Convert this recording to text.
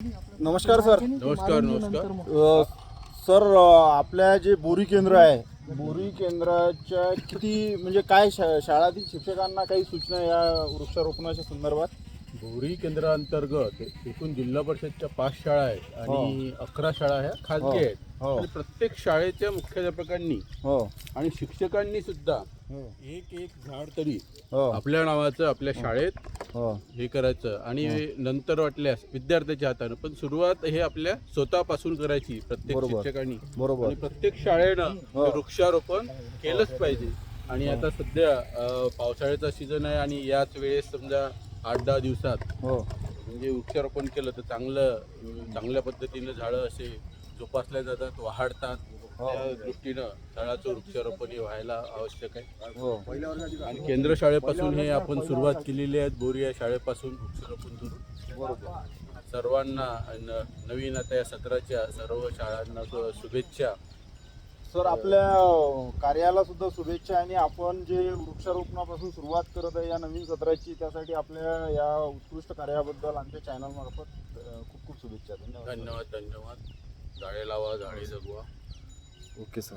नमस्कार सर. नमस्कार नमस्कार. सर आपल्या जे बोरी केंद्र आहे बोरी केंद्राच्या किती म्हणजे काय शा- शाळातील शिक्षकांना काही सूचना या वृक्षारोपणाच्या संदर्भात? भोरी केंद्राअंतर्गत एकूण जिल्हा परिषदच्या पाच शाळा आहेत आणि अकरा शाळा ह्या हो. खाजगी आहेत. हो. आणि प्रत्येक शाळेच्या मुख्याध्यापकांनी हो. आणि शिक्षकांनी सुद्धा हो. एक एक झाड तरी हो. आपल्या नावाचं आपल्या शाळेत हो. हे करायचं. आणि नंतर वाटल्यास विद्यार्थ्याच्या हातानं पण सुरुवात हे आपल्या स्वतःपासून करायची प्रत्येक. शिक्षकांनी. बरोबर. प्रत्येक शाळेनं हो. हे वृक्षारोपण केलंच पाहिजे. आणि आता सध्या पावसाळ्याचा सीझन आहे आणि याच वेळेस समजा आठ दहा दिवसात हो. म्हणजे वृक्षारोपण केलं तर चांगलं चांगल्या पद्धतीनं झाडं असे जोपासल्या जातात वाढतात. हो. त्या दृष्टीनं झाडाचं वृक्षारोपण हे व्हायला आवश्यक आहे. हो. आणि केंद्र शाळेपासून हे आपण सुरुवात केलेली आहे बोरी या शाळेपासून वृक्षारोपण सुरू. बरोबर. सर्वांना नवीन आता या सत्राच्या सर्व शाळांना शुभेच्छा. सर आपल्या कार्याला सुद्धा शुभेच्छा आणि आपण जे वृक्षारोपणापासून सुरुवात करत आहे या नवीन सत्राची त्यासाठी आपल्या या उत्कृष्ट कार्याबद्दल आमच्या चॅनल मार्फत अ, खूप खूप शुभेच्छा. धन्यवाद. धन्यवाद धन्यवाद. झाडे लावा झाडे जगवा ओके सर